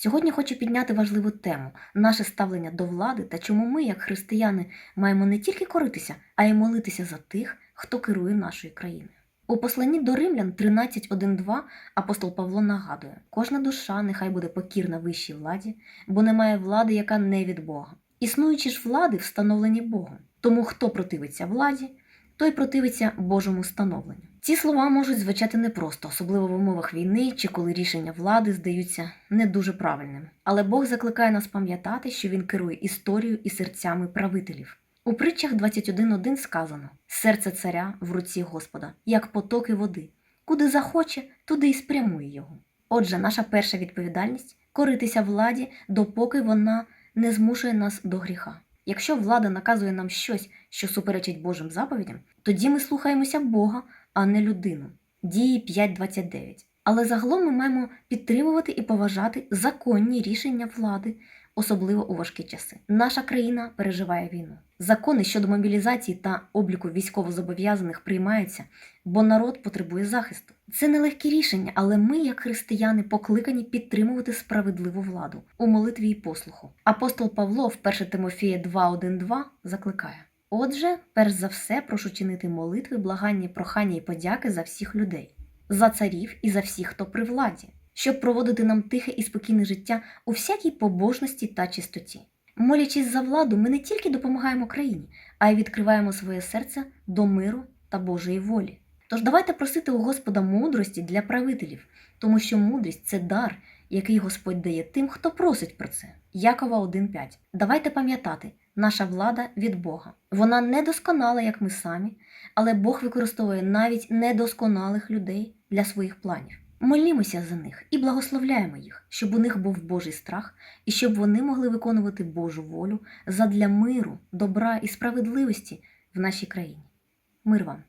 Сьогодні хочу підняти важливу тему наше ставлення до влади та чому ми, як християни, маємо не тільки коритися, а й молитися за тих, хто керує нашою країною. У посланні до Римлян 13.1.2 апостол Павло нагадує: кожна душа нехай буде покірна вищій владі, бо немає влади, яка не від Бога. Існуючі ж влади встановлені Богом. Тому хто противиться владі, той противиться Божому встановленню. Ці слова можуть звучати непросто, особливо в умовах війни чи коли рішення влади здаються не дуже правильним. Але Бог закликає нас пам'ятати, що він керує історією і серцями правителів. У притчах 21.1 сказано: серце царя в руці Господа, як потоки води. Куди захоче, туди й спрямує його. Отже, наша перша відповідальність коритися владі, допоки вона не змушує нас до гріха. Якщо влада наказує нам щось, що суперечить Божим заповідям, тоді ми слухаємося Бога, а не людину. Дії 5.29. Але загалом ми маємо підтримувати і поважати законні рішення влади, особливо у важкі часи. Наша країна переживає війну. Закони щодо мобілізації та обліку військовозобов'язаних приймаються, бо народ потребує захисту. Це нелегкі рішення, але ми, як християни, покликані підтримувати справедливу владу у молитві і послуху. Апостол Павло в 1 Тимофія 2.1.2 закликає. Отже, перш за все, прошу чинити молитви, благання, прохання і подяки за всіх людей, за царів і за всіх, хто при владі, щоб проводити нам тихе і спокійне життя у всякій побожності та чистоті. Молячись за владу, ми не тільки допомагаємо країні, а й відкриваємо своє серце до миру та Божої волі. Тож давайте просити у Господа мудрості для правителів, тому що мудрість це дар, який Господь дає тим, хто просить про це. Якова 1.5. Давайте пам'ятати, наша влада від Бога. Вона не досконала, як ми самі, але Бог використовує навіть недосконалих людей для своїх планів. Молімося за них і благословляємо їх, щоб у них був Божий страх і щоб вони могли виконувати Божу волю задля миру, добра і справедливості в нашій країні. Мир вам!